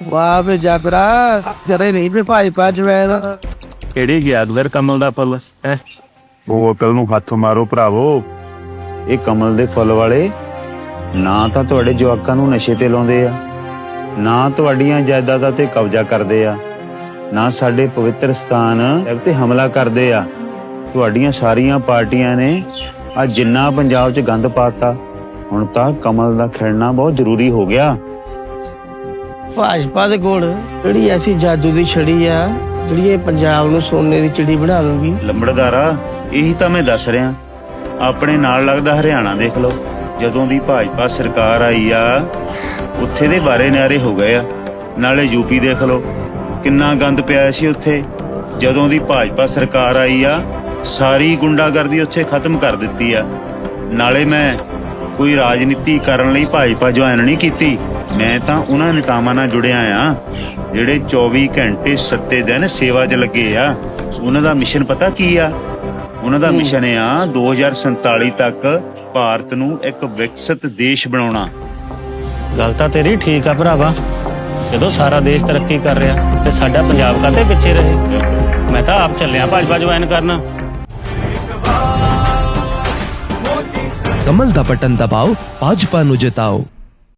ਵਾਹ ਵੇ ਜਾਗਰਾ ਜਰੇ ਨਹੀਂ ਵੀ ਭਾਈ ਪਾ ਜਵੈਨ ਕਿਹੜੀ ਗਿਆ ਅਗਲਰ ਕਮਲ ਦਾ ਫੁੱਲ ਹੈ? ਉਹ ਅਕਲ ਨੂੰ ਹੱਥ ਮਾਰੋ ਭਰਾਵੋ। ਇਹ ਕਮਲ ਦੇ ਫੁੱਲ ਵਾਲੇ ਨਾ ਤਾਂ ਤੁਹਾਡੇ ਜਵਾਕਾਂ ਨੂੰ ਨਸ਼ੇ ਤੇ ਲਾਉਂਦੇ ਆ ਨਾ ਤੁਹਾਡੀਆਂ ਜਾਇਦਾਦਾਂ ਤੇ ਕਬਜ਼ਾ ਕਰਦੇ ਆ ਨਾ ਸਾਡੇ ਪਵਿੱਤਰ ਸਥਾਨ ਤੇ ਹਮਲਾ ਕਰਦੇ ਆ। ਤੁਹਾਡੀਆਂ ਸਾਰੀਆਂ ਪਾਰਟੀਆਂ ਨੇ ਆ ਜਿੰਨਾ ਪੰਜਾਬ 'ਚ ਗੰਦ ਪਾਤਾ ਹੁਣ ਤਾਂ ਕਮਲ ਦਾ ਖਿੜਨਾ ਬਹੁਤ ਜ਼ਰੂਰੀ ਹੋ ਗਿਆ। ਭਾਜਪਾ ਦੇ ਕੋਲ ਕਿਹੜੀ ਐਸੀ ਜਾਦੂ ਦੀ ਛੜੀ ਆ, ਜਿਹੜੀ ਇਹ ਪੰਜਾਬ ਨੂੰ ਸੋਨੇ ਦੀ ਚਿੜੀ ਬਣਾ ਦੂਗੀ ਲੰਬੜਦਾਰਾ, ਇਹੀ ਤਾਂ ਮੈਂ ਦੱਸ ਰਿਹਾ। ਆਪਣੇ ਨਾਲ ਲੱਗਦਾ ਹਰਿਆਣਾ ਦੇਖ ਲਓ। ਜਦੋਂ ਦੀ ਭਾਜਪਾ ਸਰਕਾਰ ਆਈ ਆ, ਉੱਥੇ ਦੇ ਬਾਰੇ ਨਿਆਰੇ ਹੋ ਗਏ ਆ। ਨਾਲੇ ਯੂਪੀ ਦੇਖ ਲਓ, ਕਿੰਨਾ ਗੰਦ ਪਿਆ ਸੀ ਉੱਥੇ। ਜਦੋਂ ਦੀ ਭਾਜਪਾ ਸਰਕਾਰ ਆਈ ਆ, ਸਾਰੀ ਗੁੰਡਾਗਰਦੀ ਉੱਥੇ ਖਤਮ ਕਰ ਦਿੱਤੀ ਆ। ਨਾਲੇ ਮੈਂ ਕੋਈ ਰਾਜਨੀਤੀ ਕਰਨ ਲਈ ਭਾਜਪਾ ਜੁਆਇਨ ਨਹੀਂ ਕੀਤੀ। ਮੈਂ ਤਾਂ ਉਹਨਾਂ ਨੇਤਾਵਾਂ ਨਾਲ ਜੁੜਿਆ ਆ ਜਿਹੜੇ 24 ਘੰਟੇ ਸੱਤੇ ਦਿਨ ਸੇਵਾ 'ਚ ਲੱਗੇ ਆ। ਉਹਨਾਂ ਦਾ ਮਿਸ਼ਨ ਪਤਾ ਕੀ ਆ? ਉਹਨਾਂ ਦਾ ਮਿਸ਼ਨ ਆ 2047 ਤੱਕ ਭਾਰਤ ਨੂੰ ਇੱਕ ਵਿਕਸਿਤ ਦੇਸ਼ ਬਣਾਉਣਾ। ਗੱਲ ਤਾਂ ਤੇਰੀ ਠੀਕ ਆ ਭਰਾਵਾ। ਜਦੋਂ ਸਾਰਾ ਦੇਸ਼ ਤਰੱਕੀ ਕਰ ਰਿਹਾ ਤੇ ਸਾਡਾ ਪੰਜਾਬ ਕਾਤੇ ਪਿੱਛੇ ਰਹੇ? ਮੈਂ ਤਾਂ ਆਪ ਚੱਲਿਆ ਭਾਜਪਾ ਜੁਆਇਨ ਕਰਨ। ਕਮਲ ਦਾ ਬਟਨ ਦਬਾਓ ਭਾਜਪਾ ਨੂੰ ਜਿਤਾਓ